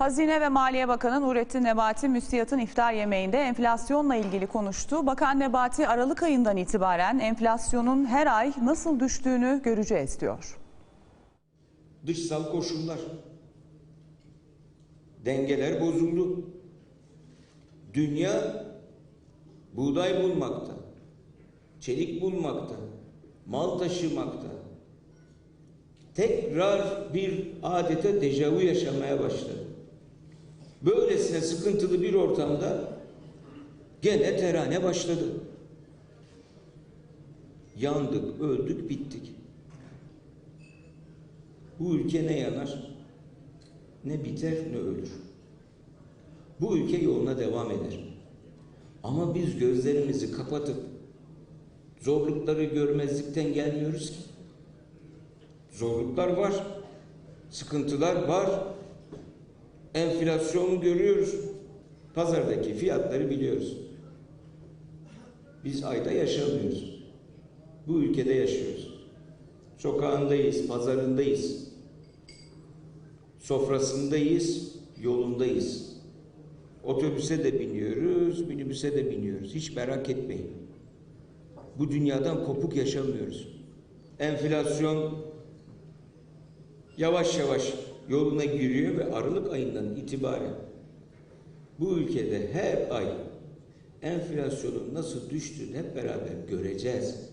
Hazine ve Maliye Bakanı Nurettin Nebati müstiyatın iftar yemeğinde enflasyonla ilgili konuştu. Bakan Nebati Aralık ayından itibaren enflasyonun her ay nasıl düştüğünü göreceğiz diyor. Dışsal koşullar. Dengeler bozuldu. Dünya buğday bulmakta, çelik bulmakta, mal taşımakta. Tekrar bir adeta dejavu yaşamaya başladı. Böylesine sıkıntılı bir ortamda gene terane başladı. Yandık, öldük, bittik. Bu ülke ne yanar, ne biter, ne ölür. Bu ülke yoluna devam eder. Ama biz gözlerimizi kapatıp zorlukları görmezlikten gelmiyoruz ki. Zorluklar var, sıkıntılar var. Enflasyonu görüyoruz. Pazardaki fiyatları biliyoruz. Biz ayda yaşamıyoruz. Bu ülkede yaşıyoruz. Sokağındayız, pazarındayız. Sofrasındayız, yolundayız. Otobüse de biniyoruz, minibüse de biniyoruz. Hiç merak etmeyin. Bu dünyadan kopuk yaşamıyoruz. Enflasyon yavaş yavaş yoluna giriyor ve Aralık ayından itibaren bu ülkede her ay enflasyonun nasıl düştüğünü hep beraber göreceğiz.